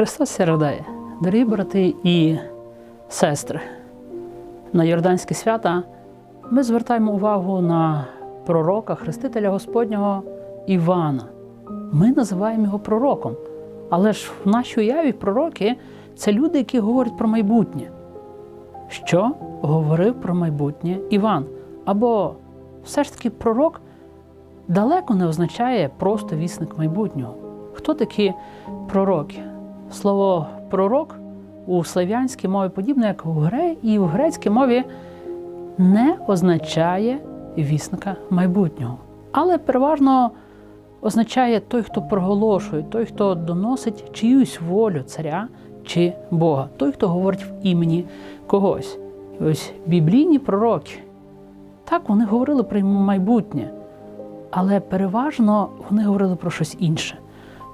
Христос ся. Дорогі брати і сестри, на Йорданські свята ми звертаємо увагу на пророка, хрестителя Господнього Івана. Ми називаємо його пророком. Але ж в нашій уяві пророки це люди, які говорять про майбутнє. Що говорив про майбутнє Іван? Або все ж таки пророк далеко не означає просто вісник майбутнього. Хто такі пророки? Слово пророк у слав'янській мові, подібне як у гре, і в грецькій мові не означає вісника майбутнього. Але переважно означає той, хто проголошує, той, хто доносить чиюсь волю царя чи Бога, той, хто говорить в імені когось. І ось біблійні пророки, так вони говорили про майбутнє, але переважно вони говорили про щось інше.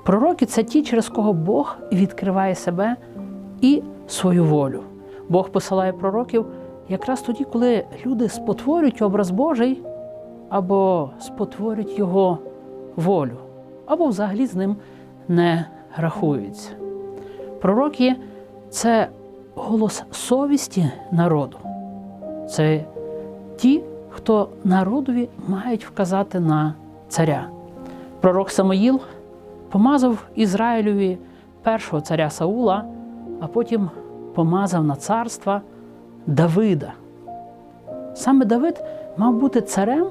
Пророки це ті, через кого Бог відкриває себе і свою волю. Бог посилає пророків якраз тоді, коли люди спотворюють образ Божий або спотворюють його волю, або взагалі з ним не рахуються. Пророки це голос совісті народу. Це ті, хто народові мають вказати на царя. Пророк Самоїл помазав Ізраїлеві першого царя Саула, а потім помазав на царство Давида. Саме Давид мав бути царем,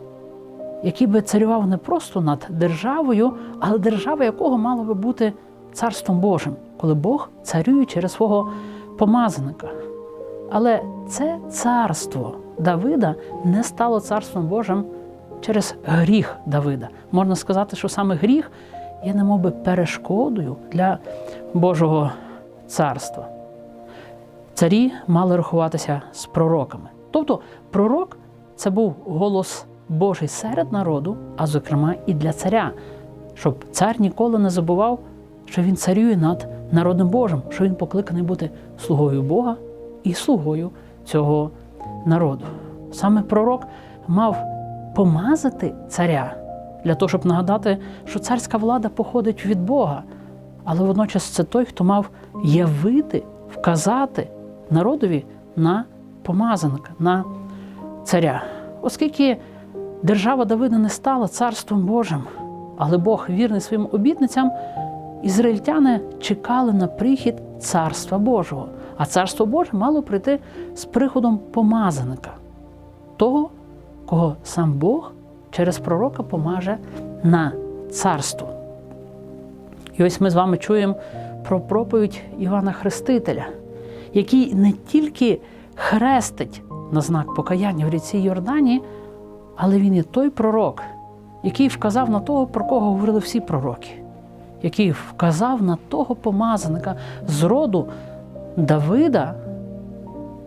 який би царював не просто над державою, але держава якого мала би бути царством Божим, коли Бог царює через свого помазаника. Але це царство Давида не стало царством Божим через гріх Давида. Можна сказати, що саме гріх є немовби перешкодою для Божого царства. Царі мали рахуватися з пророками. Тобто пророк це був голос Божий серед народу, а зокрема і для царя, щоб цар ніколи не забував, що він царює над народом Божим, що він покликаний бути слугою Бога і слугою цього народу. Саме пророк мав помазати царя для того, щоб нагадати, що царська влада походить від Бога, але водночас це той, хто мав явити, вказати народові на помазаника, на царя. Оскільки держава Давида не стала царством Божим, але Бог вірний своїм обітницям, ізраїльтяни чекали на прихід царства Божого. А царство Боже мало прийти з приходом помазаника, того, кого сам Бог через пророка помаже на царство. І ось ми з вами чуємо про проповідь Івана Хрестителя, який не тільки хрестить на знак покаяння в ріці Йордані, але він є той пророк, який вказав на того, про кого говорили всі пророки, який вказав на того помазаника з роду Давида,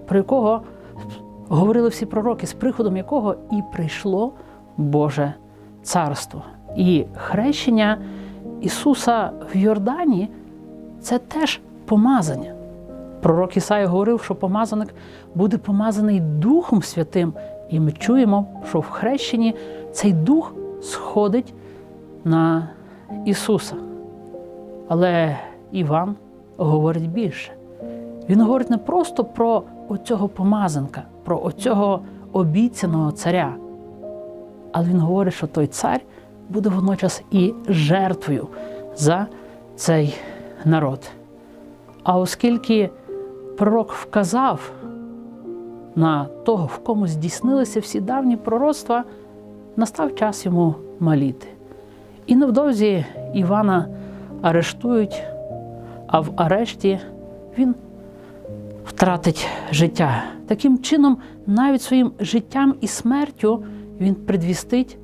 про якого говорили всі пророки, з приходом якого і прийшло Боже Царство. І хрещення Ісуса в Йордані це теж помазання. Пророк Ісая говорив, що помазаник буде помазаний Духом Святим, і ми чуємо, що в хрещенні цей дух сходить на Ісуса. Але Іван говорить більше. Він говорить не просто про оцього помазанка, про оцього обіцяного царя, але він говорить, що той цар буде водночас і жертвою за цей народ. А оскільки пророк вказав на того, в кому здійснилися всі давні пророцтва, настав час йому маліти. І невдовзі Івана арештують, а в арешті він втратить життя. Таким чином, навіть своїм життям і смертю він предвістить,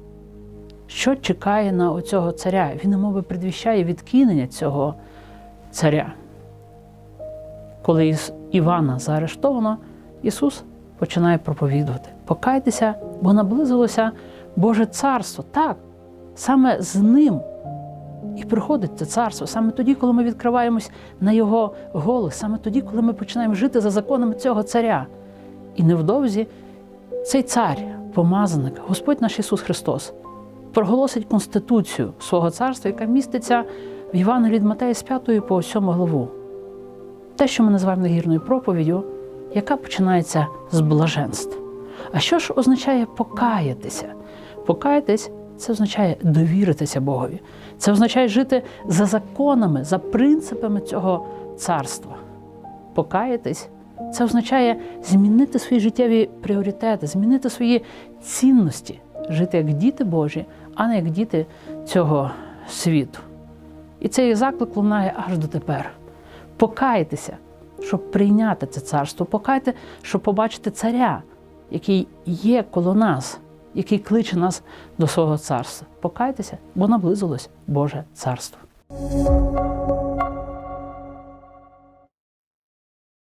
що чекає на оцього царя. Він, немови, предвіщає відкинення цього царя. Коли Івана заарештовано, Ісус починає проповідувати: Покайтеся, бо наблизилося Боже царство. Так, саме з ним і приходить це царство, саме тоді, коли ми відкриваємось на Його голос, саме тоді, коли ми починаємо жити за законами цього царя. І невдовзі цей цар, помазаник, Господь наш Ісус Христос, проголосить Конституцію свого царства, яка міститься в Євангелії від Матея з 5 по 7 главу. те, що ми називаємо нагірною проповіддю, яка починається з блаженств. А що ж означає покаятися? Покаятись це означає довіритися Богові. Це означає жити за законами, за принципами цього царства. Покаятись це означає змінити свої життєві пріоритети, змінити свої цінності, жити як діти Божі, а не як діти цього світу. І цей заклик лунає аж дотепер. Покайтеся, щоб прийняти це царство, покайте, щоб побачити царя, який є коло нас, який кличе нас до свого царства. Покайтеся, бо наблизилось Боже царство.